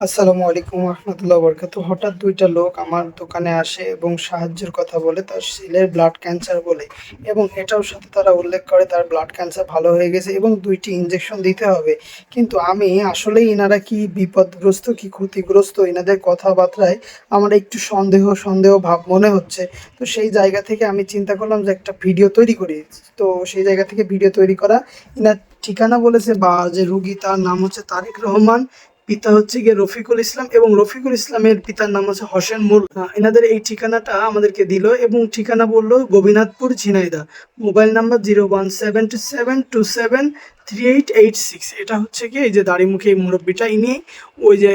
আসসালামু আলাইকুম রহমতুল্লাহ বরকাত হঠাৎ দুইটা লোক আমার দোকানে আসে এবং সাহায্যের কথা বলে তার ছেলের ব্লাড ক্যান্সার বলে এবং এটাও সাথে তারা উল্লেখ করে তার ব্লাড ক্যান্সার ভালো হয়ে গেছে এবং দুইটি ইঞ্জেকশন দিতে হবে। কিন্তু আমি আসলেই এনারা কি বিপদগ্রস্ত, কি ক্ষতিগ্রস্ত এনাদের কথাবার্তায় আমার একটু সন্দেহ সন্দেহ ভাব মনে হচ্ছে। তো সেই জায়গা থেকে আমি চিন্তা করলাম যে একটা ভিডিও তৈরি করি। তো সেই জায়গা থেকে ভিডিও তৈরি করা। এনার ঠিকানা বলেছে বা যে রুগী তার নাম হচ্ছে তারিক রহমান। পিতা হচ্ছে গিয়ে রফিকুল ইসলাম এবং রফিকুল ইসলামের পিতার নাম হচ্ছে হোসেন মুল এনাদের এই ঠিকানাটা আমাদেরকে দিল এবং ঠিকানা বলল Gobinathpur Jhenaidah mobile number zero one seven two seven two seven three eight eight six এটা হচ্ছে কি, এই যে দাড়িমুখী এই মুরব্বীটা, ইনি ওই যে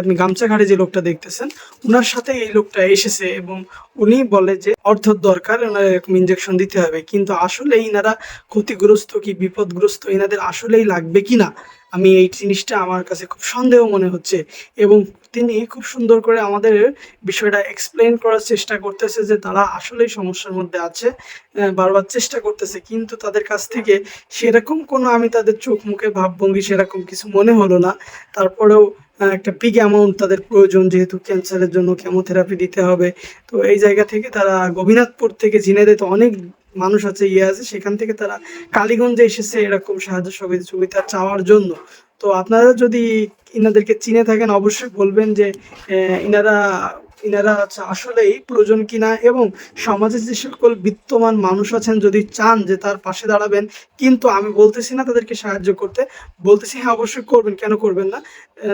আপনি গামছা ঘাটে যে লোকটা দেখতেছেন ওনার সাথে এই লোকটা এসেছে এবং উনি বলে যে, অর্থ দরকার, ওনার এরকম ইঞ্জেকশন দিতে হবে। কিন্তু আসলে ইনারা ক্ষতিগ্রস্ত কি, বিপদগ্রস্ত এনাদের আসলেই লাগবে কি না, আমি এই জিনিসটা আমার কাছে খুব সন্দেহ মনে হচ্ছে এবং তিনি খুব সুন্দর করে আমাদের বিষয়টা এক্সপ্লেন করার চেষ্টা করতেছে যে তারা আসলেই সমস্যার মধ্যে আছে বারবার চেষ্টা করতেছে। কিন্তু তাদের কাছ থেকে সেরকম কোনো আমি তাদের চোখ মুখে ভাবভঙ্গি সেরকম কিছু মনে হলো না। তারপরেও একটা বিগ অ্যামাউন্ট তাদের প্রয়োজন যেহেতু ক্যান্সারের জন্য কেমোথেরাপি দিতে হবে। তো এই জায়গা থেকে তারা গোবিনাথপুর থেকে ঝিনাইদে তো অনেক মানুষ আছে ইয়ে আছে, সেখান থেকে তারা কালীগঞ্জে এসেছে এরকম সাহায্য সহযোগিতা চাওয়ার জন্য। তো আপনারা যদি ইনাদেরকে চিনে থাকেন, অবশ্যই বলবেন যে ইনারা ইনারা আসলেই প্রয়োজন কিনা এবং সমাজে যে সকল বিত্তমান মানুষ আছেন, যদি চান যে তার পাশে দাঁড়াবেন, কিন্তু আমি বলতেছি না তাদেরকে সাহায্য করতে। বলতেছি হ্যাঁ অবশ্যই করবেন, কেন করবেন না?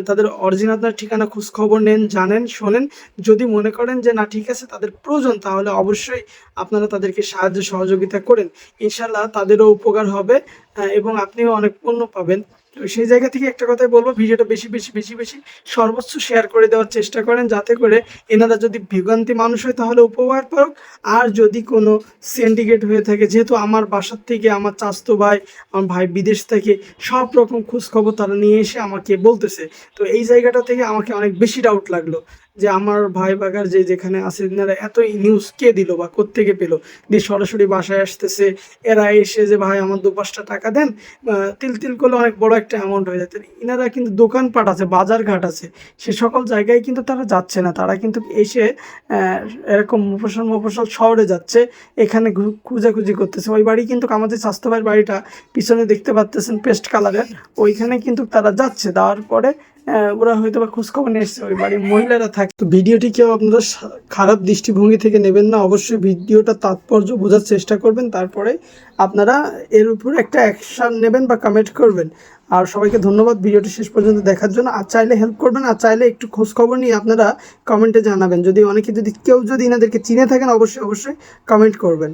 তাদের অরিজিনাল আপনার ঠিকানা খোঁজ খবর নেন, জানেন, শোনেন। যদি মনে করেন যে, না, ঠিক আছে, তাদের প্রয়োজন, তাহলে অবশ্যই আপনারা তাদেরকে সাহায্য, সহযোগিতা করেন। ইনশাল্লাহ তাদেরও উপকার হবে এবং আপনিও অনেক পণ্য পাবেন। তো সেই জায়গা থেকে একটা কথাই বলব, ভিডিওটা বেশি বেশি বেশি বেশি সর্বোচ্চ শেয়ার করে দেওয়ার চেষ্টা করেন যাতে করে এনারা যদি ভিগান্তি মানুষ হয় তাহলে উপকার পাক। আর যদি কোনো সিন্ডিকেট হয়ে থাকে, যেহেতু আমার বাসার থেকে, আমার চাস্তো ভাই, আমার ভাই বিদেশ থেকে সব রকম খোঁজখবর তারা নিয়ে এসে আমাকে বলতেছে। তো এই জায়গাটা থেকে আমাকে অনেক বেশি ডাউট লাগল। যে আমার ভাই বাগার যে যেখানে আছে, এনারা এত নিউজ কে দিল বা কোত্থেকে পেল? দিয়ে সরাসরি বাসায় আসতেছে, এরা এসে যে, ভাই, আমার দু পাঁচটা টাকা দেন। তিল তিল করলে অনেক বড় একটা অ্যামাউন্ট হয়ে যাচ্ছে ইনারা কিন্তু দোকানপাট আছে বাজার ঘাট আছে। সে সকল জায়গায় কিন্তু তারা যাচ্ছে না। তারা কিন্তু এসে এরকম মফসল মফসল শহরে যাচ্ছে, এখানে খুঁজাখুঁজি করতেছে। ওই বাড়ি কিন্তু আমাদের স্বাস্থ্য ভাইয়ের বাড়িটা, পিছনে দেখতে পাচ্তেছেন পেস্ট কালারের। ওইখানে কিন্তু তারা যাচ্ছে। দেওয়ার পরে ওরা হয়তো বা খোঁজখবর নিয়ে এসছে ওই বাড়ির মহিলারা থাকে। তো ভিডিওটি কেউ আপনারা খারাপ দৃষ্টিভঙ্গি থেকে নেবেন না, অবশ্যই ভিডিওটা তাৎপর্য বোঝার চেষ্টা করবেন, তারপরে আপনারা এর উপর একটা অ্যাকশন নেবেন বা কমেন্ট করবেন। আর সবাইকে ধন্যবাদ ভিডিওটি শেষ পর্যন্ত দেখার জন্য। আর চাইলে হেল্প করবেন, আর চাইলে একটু খোঁজ খবর নিয়ে আপনারা কমেন্টে জানাবেন। যদি অনেকে যদি কেউ যদি এনাদেরকে চিনে থাকেন, অবশ্যই অবশ্যই কমেন্ট করবেন।